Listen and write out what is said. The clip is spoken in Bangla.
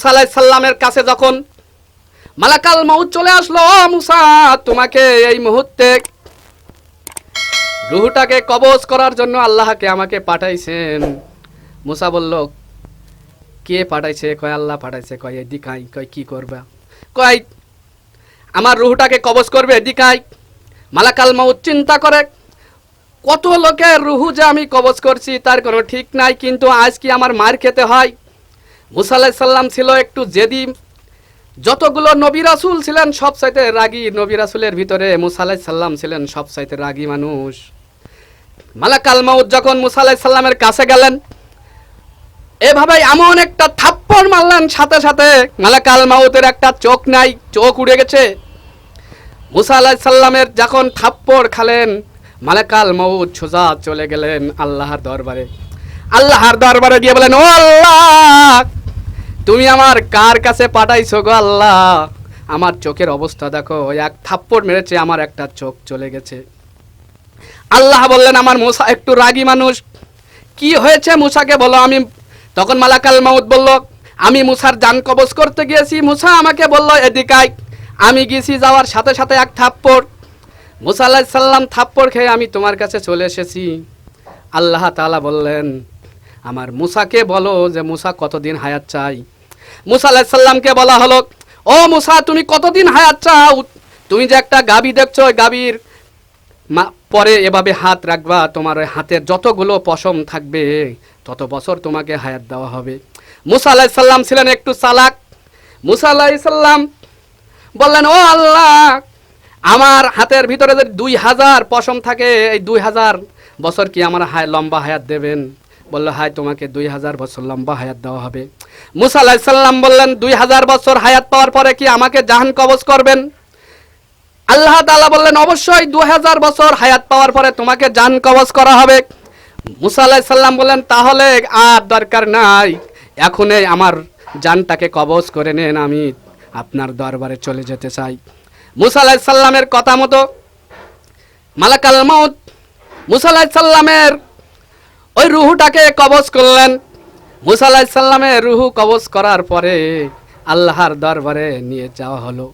সালাই সাল্লামের কাছে যখন মালাকাল মাউত চলে আসলো, "ও মুসা, তোমাকে এই মুহূর্তে রুহুটাকে কবজ করার জন্য আল্লাহকে আমাকে পাঠাইছেন। মুসা বলল, কে পাঠাইছে? কয় আল্লাহ পাঠাইছে? কয় এদিকাই কয় কি করবা? কয়, আমার রুহুটাকে কবজ করবে এদিকাই মালাকাল মাউত চিন্তা করে, কত লোকের রুহু যে আমি কবজ করছি, তার কোনো ঠিক নাই, কিন্তু আজ কি আমার মার খেতে হয়? মুসা সাল্লাম ছিল একটু জেদি। যতগুলো নবী রাসুল ছিলেন, সব চাইতে রাগী নবী রাসূলের ভিতরে মুসা সাল্লাম ছিলেন সব চাইতে রাগী মানুষ। মালাকাল মাউত যখন মুসা সাল্লামের কাছে গেলেন এভাবে এমন একটা থাপ্পড় মারলেন, সাথে সাথে মালাকাল মাউতের একটা চোখ নাই, চোখ উড়ে গেছে। মুসা আলাইহিস সাল্লামের যখন থাপ্পড় খালেন, মালাকাল মাউত সোজা চলে গেলেন আল্লাহর দরবারে। আল্লাহর দরবারে গিয়ে বলেন, ও আল্লাহ তুমি আমার কার কাছে পাঠাইছো গো আল্লাহ? আমার চোখের অবস্থা দেখো, এক থাপ্পড় মেরেছে, আমার একটা চোখ চলে গেছে। আল্লাহ বললেন, আমার মুসা একটু রাগী মানুষ। কি হয়েছে মুসাকে বলো? আমি তখন মালাকাল মাউদ বলল, আমি মুসার জান কবজ করতে গিয়েছি। মুসা আমাকে বলল এদিকায় আমি গেছি যাওয়ার সাথে সাথে এক থাপ্পড়। মুসা আল্লাহ সাল্লাম থাপ্পড় খেয়ে আমি তোমার কাছে চলে এসেছি। আল্লাহ তাআলা বললেন, আমার মুসাকে বলো যে মুসা কতদিন হায়াত চাই মুসা আল্লাহ সাল্লামকে বলা হলো, ও মুসা, তুমি কতদিন হায়াত চাও? তুমি যে একটা গাবি দেখছ, ওই গাবির পরে এভাবে হাত রাখবা, তোমার ওই হাতের যতগুলো পশম থাকবে, তত বছর তোমাকে হায়াত দেওয়া হবে। মুসা আলাহি সাল্লাম ছিলেন একটু চালাক। মুসা আলাহি সাল্লাম বললেন, ও আল্লাহ, আমার হাতের ভিতরে যদি দুই হাজার পশম থাকে, এই দুই হাজার বছর কি আমার হায়, লম্বা হায়াত দেবেন? বলল, হায়, তোমাকে দুই হাজার বছর লম্বা হায়াত দেওয়া হবে। মুসা আলাহি সাল্লাম বললেন, দুই হাজার বছর হায়াত পাওয়ার পরে কি আমাকে জাহান কবজ করবেন? আল্লাহ তালা বললেন, অবশ্যই দু হাজার বছর হায়াত পাওয়ার পরে তোমাকে জান কবজ করা হবে। মুসা আলাহিস সাল্লাম বললেন, তাহলে আর দরকার নাই। এখনই আমার জানটাকে কবজ করে নেন, আমি আপনার দরবারে চলে যেতে চাই। মুসা আলাহিস সাল্লামের কথা মতো মালাকাল মাউত, মুসা আলাহিস সাল্লামের ওই রুহুটাকে কবজ করলেন। মুসা আলাহিসাল্লামে রুহু কবজ করার পরে আল্লাহর দরবারে নিয়ে যাওয়া হলো।